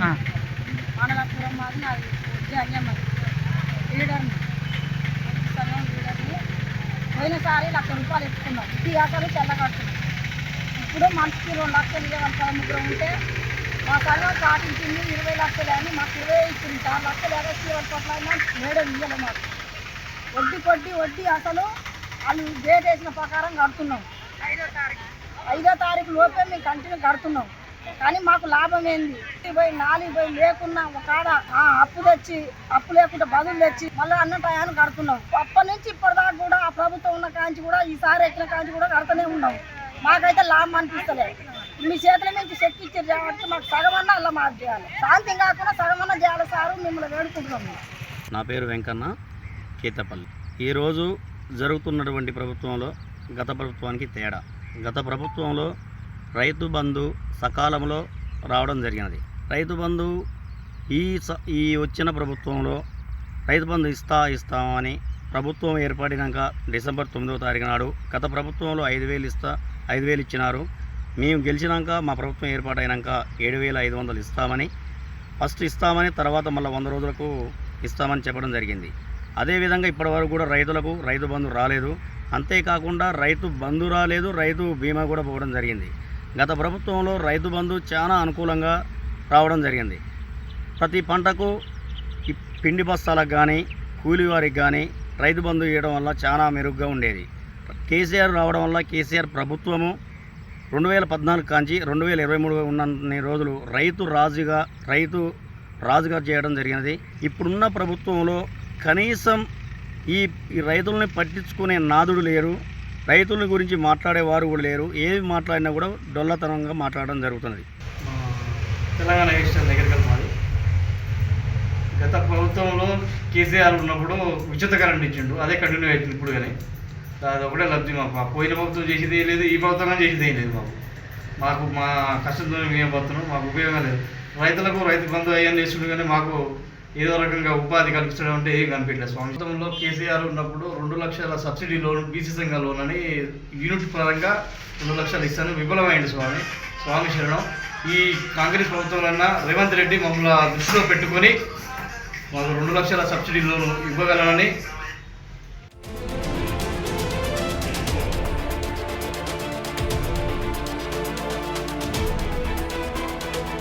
మండలాపురం మాది నాది జన్యమ్మ లీడర్ సంఘం లీడర్ని పోయినసారి లక్ష రూపాయలు ఎత్తుకున్నాం ఈ అసలు చెల్లగడుతున్నాం ఇప్పుడు మనిషికి రెండు లక్షలు ఇవ్వాలి ముగ్గురు ఉంటే మా సంఘం పాటించింది ఇరవై లక్షలు అని మాకు ఇరవై ఇచ్చింది. ఆరు లక్షలు ఎగసి పట్ల అయినా మేడం ఇవ్వలేదు మాకు. వడ్డీ కొట్టి వడ్డీ అసలు వాళ్ళు డేట్ వేసిన ప్రకారం కడుతున్నాం. ఐదో తారీఖు. ఐదో తారీఖు లోపే మేము కంటిన్యూ కడుతున్నాం. కానీ మాకు లాభం ఏంది? పోయి నాలుగు పోయి లేకున్నా ఒక కాడ ఆ, అప్పు తెచ్చి అప్పు లేకుండా బదులు తెచ్చి మళ్ళీ అన్న టయాన్ని కడుతున్నాం. అప్పటి నుంచి ఇప్పటిదాకా కూడా ఆ ప్రభుత్వం ఉన్న కాంచి కూడా ఈసారి ఎక్కిన కాంచి కూడా కడుతూనే ఉన్నాం. మాకైతే లాభం అనిపిస్తలేదు మీ చేతుల నుంచి శక్తి ఇచ్చారు కాబట్టి మాకు సగమన్నా అలా మాకు చేయాలి. శాంతి కాకుండా సగమన్నా చేయాలి సారు మిమ్మల్ని వేడుకుంటున్నాం. నా పేరు వెంకన్న కేతపల్లి. ఈరోజు జరుగుతున్నటువంటి ప్రభుత్వంలో గత ప్రభుత్వానికి తేడా. గత ప్రభుత్వంలో రైతు బంధు సకాలంలో రావడం జరిగినది. రైతు బంధు ఈ ఈ వచ్చిన ప్రభుత్వంలో రైతు బంధు ఇస్తా ఇస్తామని ప్రభుత్వం ఏర్పడినాక డిసెంబర్ తొమ్మిదవ తారీఖు నాడు గత ప్రభుత్వంలో ఐదు వేలు ఇస్తా ఐదు వేలు ఇచ్చినారు. మేము గెలిచినాక మా ప్రభుత్వం ఏర్పాటైనాక ఏడు వేల ఐదు వందలు ఇస్తామని ఫస్ట్ ఇస్తామని తర్వాత మళ్ళీ వంద రోజులకు ఇస్తామని చెప్పడం జరిగింది. అదేవిధంగా ఇప్పటివరకు కూడా రైతులకు రైతు బంధు రాలేదు. అంతేకాకుండా రైతు బంధు రాలేదు రైతు బీమా కూడా పోవడం జరిగింది. గత ప్రభుత్వంలో రైతు బంధు చాలా అనుకూలంగా రావడం జరిగింది. ప్రతి పంటకు పిండి బస్తాలకు కానీ కూలి వారికి కానీ రైతు బంధు ఇవ్వడం వల్ల చాలా మెరుగ్గా ఉండేది. కేసీఆర్ రావడం వల్ల కేసీఆర్ ప్రభుత్వము రెండు వేల పద్నాలుగు కాంచి రెండు వేల ఇరవై మూడు ఉన్నన్ని రోజులు రైతు రాజుగా రైతు రాజుగా చేయడం జరిగినది. ఇప్పుడున్న ప్రభుత్వంలో కనీసం ఈ ఈ రైతుల్ని పట్టించుకునే నాదుడు లేరు. రైతుల గురించి మాట్లాడేవారు కూడా లేరు. ఏది మాట్లాడినా కూడా డొల్లతనంగా మాట్లాడడం జరుగుతుంది తెలంగాణ ఎక్స్టెన్ దగ్గరికి మాది గత ప్రభుత్వంలో కేసీఆర్ ఉన్నప్పుడు ఉచిత కరెంట్ ఇచ్చిండు. అదే కంటిన్యూ అవుతుంది ఇప్పుడు కానీ. అది ఒకటే లబ్ధి మాకు. పోయిన ప్రభుత్వం చేసేది లేదు ఈ ప్రభుత్వం చేసేది లేదు మాకు. మాకు మా కష్టంతో మేము పోతున్నాం మాకు ఉపయోగం లేదు. రైతులకు రైతు బంధు అయ్యని చేస్తుండే కానీ మాకు ఏదో రకంగా ఉపాధి కల్పించడం అంటే ఏం కనిపించలేదు స్వామిత్వంలో కేసీఆర్ ఉన్నప్పుడు రెండు లక్షల సబ్సిడీ లోన్ బీసీ సంఘ లోన్ అని యూనిట్ పరంగా రెండు లక్షలు ఇస్తాను విఫలమైంది స్వామి. స్వామి శరణం. ఈ కాంగ్రెస్ ప్రభుత్వంలో రేవంత్ రెడ్డి మమ్మల్ని దృష్టిలో పెట్టుకొని మాకు రెండు లక్షల సబ్సిడీ లోన్ ఇవ్వగలనని